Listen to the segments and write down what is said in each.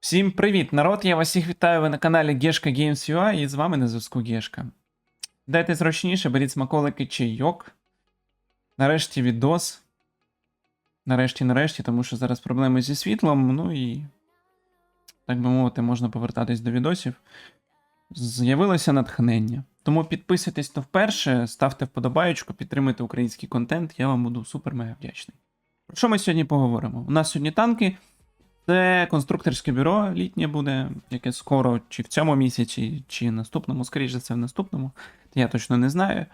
Всім привіт, народ! Я вас всіх вітаю. Ви на каналі Гешка Games UA і з вами на зв'язку Гешка. Дайте зручніше, беріть смаколики чайок. Нарешті відос. Нарешті, нарешті, тому що зараз проблеми зі світлом, ну і, так би мовити, можна повертатись до відосів. З'явилося натхнення. Тому підписуйтесь то вперше, ставте вподобаєчку, підтримуйте український контент, я вам буду супер мега вдячний. Про що ми сьогодні поговоримо? У нас сьогодні танки. Це конструкторське бюро літнє буде, яке скоро, чи в цьому місяці, чи наступному, скоріше це в наступному. Я точно не знаю.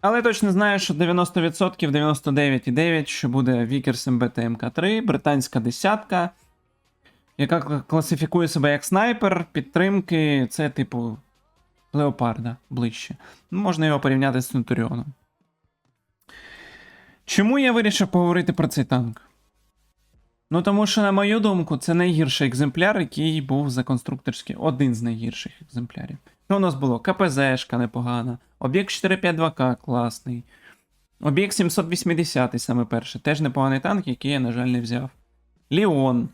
Але точно знаю, що 90%, 99,9%, що буде Vickers MBT MK3, британська десятка, яка класифікує себе як снайпер, підтримки, це типу Леопарда ближче. Ну, можна його порівняти з Центуріоном. Чому я вирішив поговорити про цей танк? Ну, тому що, на мою думку, це найгірший екземпляр, який був за конструкторський. Один з найгірших екземплярів. Що у нас було? КПЗшка непогана, об'єкт 452К класний. Об'єкт 780 саме перший. Теж непоганий танк, який я, на жаль, не взяв. Ліон.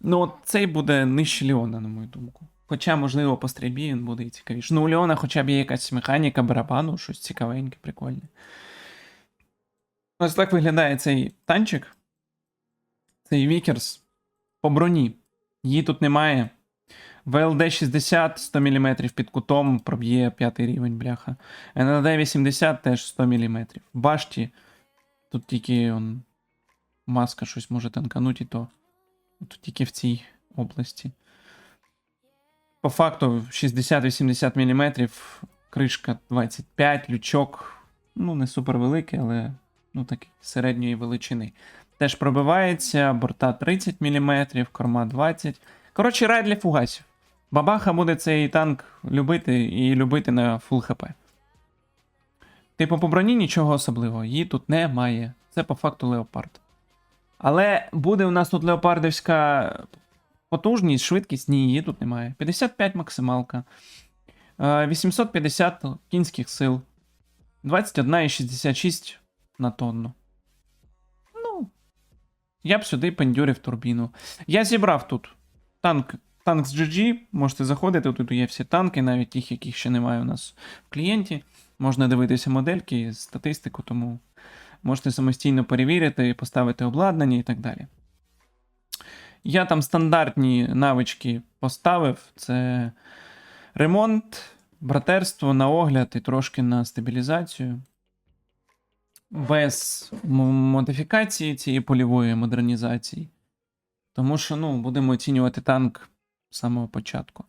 Ну, цей буде нижче Ліона, на мою думку. Хоча, можливо, по стрільбі він буде і цікавіше. Ну, у Леона хоча б є якась механіка барабану, щось цікавеньке, прикольне. Ось так виглядає цей танчик. Цей Вікерс по броні. Її тут немає. ВЛД 60 100 мм під кутом проб'є п'ятий рівень, бляха. НЛД 80 теж 100 мм. В башті. Тут тільки он, маска щось може танкануть і то. Тут тільки в цій області. По факту 60-80 мм, кришка 25, лючок. Ну, не супер великий, але ну, такий середньої величини. Теж пробивається, борта 30 мм, корма 20. Коротше, рай для фугасів. Бабаха буде цей танк любити і любити на фул хп. Типу, по броні нічого особливого, її тут немає. Це по факту леопард. Але буде у нас тут леопардівська потужність, швидкість, ні, її тут немає. 55 максималка. Е, 850 кінських сил. 21,66 на тонну. Я б сюди пендюрив турбіну. Я зібрав тут танк, танк з GG. Можете заходити, тут є всі танки, навіть тих, яких ще немає у нас в клієнті. Можна дивитися модельки, статистику, тому можете самостійно перевірити, поставити обладнання і так далі. Я там стандартні навички поставив: це ремонт, братерство на огляд і трошки на стабілізацію без модифікації цієї польової модернізації. Тому що, ну, будемо оцінювати танк з самого початку.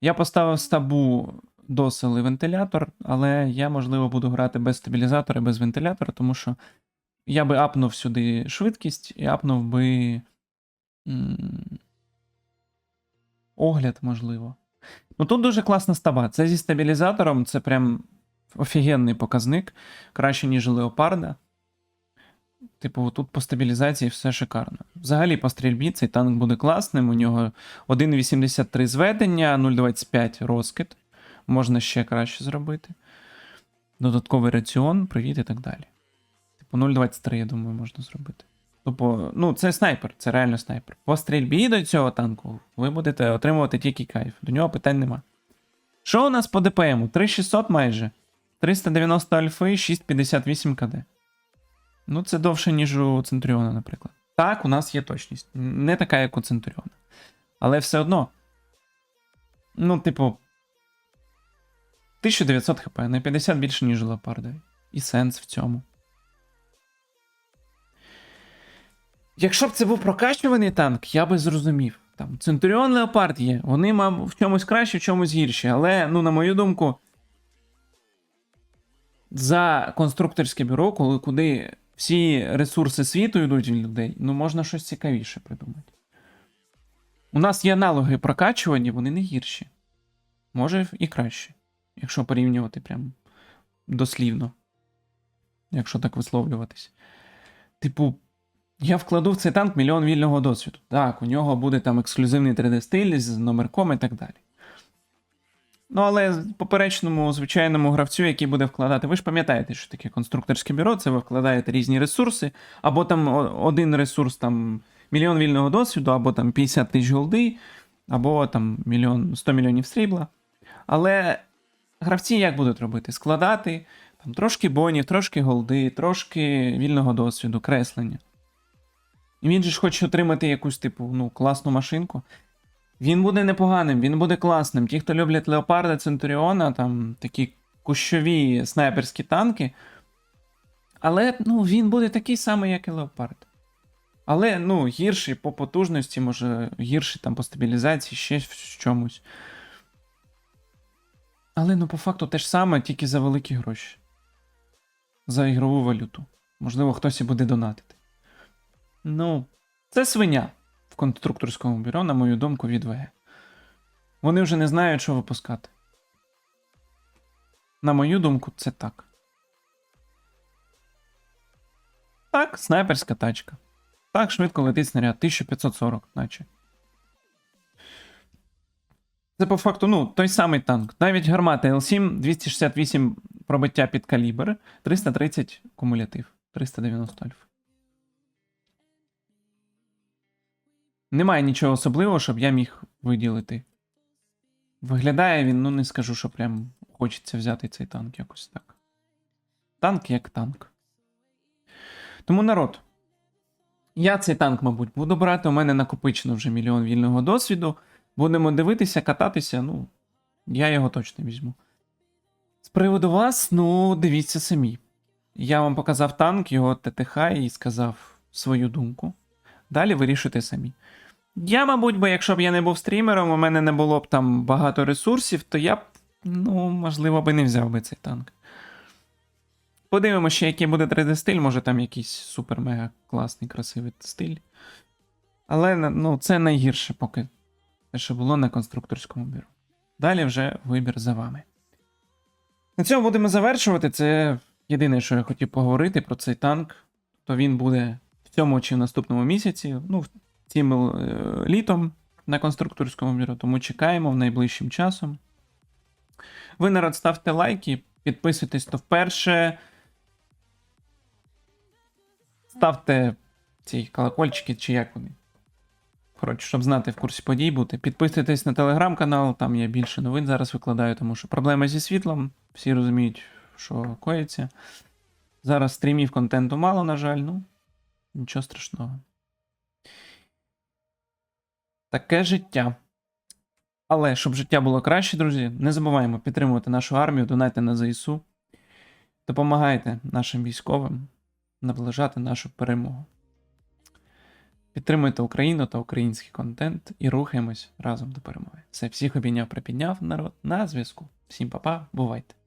Я поставив стабу досил і вентилятор, але я, можливо, буду грати без стабілізатора, без вентилятора, тому що я би апнув сюди швидкість і апнув би огляд, можливо. Ну тут дуже класна стаба. Це зі стабілізатором, це прям офігенний показник, краще, ніж леопарда. Типу, тут по стабілізації все шикарно. Взагалі, по стрільбі цей танк буде класним. У нього 1,83 зведення, 0,25 розкид. Можна ще краще зробити. Додатковий раціон, привіт і так далі. Типу, 0,23, я думаю, можна зробити. Тобто, ну, це снайпер, це реально снайпер. По стрільбі до цього танку ви будете отримувати тільки кайф. До нього питань нема. Що у нас по ДПМу? 3600 майже. 390 альфи, 658 КД. Ну, це довше, ніж у Центуріона, наприклад. Так, у нас є точність. Не така, як у Центуріона. Але все одно. Ну, типу. 1900 хп, на 50 більше, ніж у Леопарда. І сенс в цьому. Якщо б це був прокачуваний танк, я би зрозумів. Там Центуріон Леопард є. Вони, мав, в чомусь краще, в чомусь гірші. Але, ну, на мою думку, за конструкторське бюро, коли куди всі ресурси світу йдуть від людей, ну можна щось цікавіше придумати. У нас є аналоги прокачувані, вони не гірші. Може і краще, якщо порівнювати прям дослівно. Якщо так висловлюватись. Типу, я вкладу в цей танк мільйон вільного досвіду. Так, у нього буде там ексклюзивний 3D-стиль з номерком і так далі. Ну, але поперечному звичайному гравцю, який буде вкладати, ви ж пам'ятаєте, що таке конструкторське бюро, це ви вкладаєте різні ресурси, або там один ресурс там мільйон вільного досвіду, або там 50 тисяч голди, або там мільйон 100 мільйонів срібла. Але гравці як будуть робити? Складати там трошки бонів, трошки голди, трошки вільного досвіду, креслення. І він же ж хоче отримати якусь, типу, ну, класну машинку. Він буде непоганим, він буде класним. Ті, хто люблять Леопарда Центуріона, там такі кущові снайперські танки. Але ну, він буде такий самий, як і Леопард. Але ну, гірший по потужності, може, гірший там по стабілізації, ще в чомусь. Але ну, по факту те ж саме, тільки за великі гроші. За ігрову валюту. Можливо, хтось і буде донатити. Ну, це свиня в конструкторському бюро, на мою думку, від ВГ. Вони вже не знають, що випускати. На мою думку, це так. Так, снайперська тачка. Так, швидко летить снаряд. 1540, наче. Це по факту, ну, той самий танк. Навіть гармата L7, 268 пробиття під калібр, 330 кумулятив, 390 альф. Немає нічого особливого, щоб я міг виділити. Виглядає він, ну не скажу, що прям хочеться взяти цей танк якось так. Танк як танк. Тому народ. Я цей танк, мабуть, буду брати. У мене накопичено вже мільйон вільного досвіду. Будемо дивитися, кататися. Ну, я його точно візьму. З приводу вас, ну, дивіться самі. Я вам показав танк, його ТТХ і сказав свою думку. Далі вирішуйте самі. Я, мабуть, би, якщо б я не був стрімером, у мене не було б там багато ресурсів, то я б, ну, можливо, би не взяв би цей танк. Подивимося, який буде 3D-стиль, може там якийсь супер-мега класний, красивий стиль. Але ну, це найгірше поки те, що було на конструкторському бюро. Далі вже вибір за вами. На цьому будемо завершувати. Це єдине, що я хотів поговорити про цей танк. То він буде в цьому чи в наступному місяці, ну, цим е, літом на конструкторському бюро, тому чекаємо в найближчим часом. Ви, народ, ставте лайки, підписуйтесь то вперше. Ставте ці колокольчики, чи як вони. Коротше, щоб знати в курсі подій бути. Підписуйтесь на телеграм-канал, там я більше новин зараз викладаю, тому що проблема зі світлом. Всі розуміють, що коїться. Зараз стрімів контенту мало, на жаль, ну, нічого страшного. Таке життя. Але щоб життя було краще, друзі, не забуваємо підтримувати нашу армію, донайте на ЗСУ. Допомагайте нашим військовим наближати нашу перемогу. Підтримуйте Україну та український контент і рухаємось разом до перемоги. Все, всіх обійняв, припідняв народ на зв'язку. Всім па-па, бувайте!